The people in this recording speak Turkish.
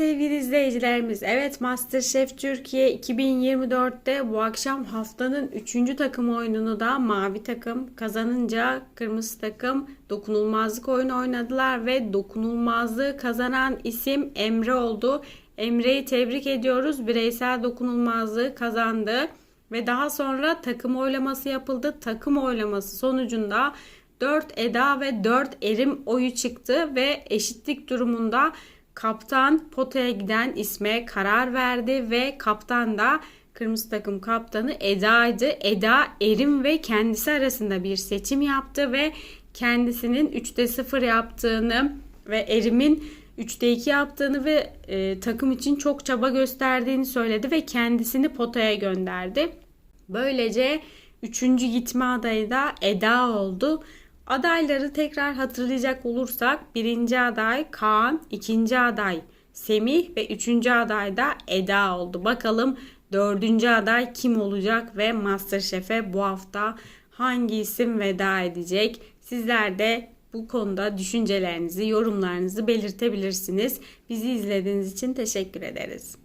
sevgili izleyicilerimiz. Evet Masterchef Türkiye 2024'te bu akşam haftanın 3. takım oyununu da mavi takım kazanınca kırmızı takım dokunulmazlık oyunu oynadılar ve dokunulmazlığı kazanan isim Emre oldu. Emre'yi tebrik ediyoruz. Bireysel dokunulmazlığı kazandı ve daha sonra takım oylaması yapıldı. Takım oylaması sonucunda 4 Eda ve 4 Erim oyu çıktı ve eşitlik durumunda kaptan potaya giden isme karar verdi ve kaptan da kırmızı takım kaptanı Eda'ydı. Eda Erim ve kendisi arasında bir seçim yaptı ve kendisinin 3'te 0 yaptığını ve Erim'in 3'te 2 yaptığını ve e, takım için çok çaba gösterdiğini söyledi ve kendisini potaya gönderdi. Böylece üçüncü gitme adayı da Eda oldu. Adayları tekrar hatırlayacak olursak birinci aday Kaan, ikinci aday Semih ve üçüncü aday da Eda oldu. Bakalım dördüncü aday kim olacak ve Masterchef'e bu hafta hangi isim veda edecek? Sizler de bu konuda düşüncelerinizi, yorumlarınızı belirtebilirsiniz. Bizi izlediğiniz için teşekkür ederiz.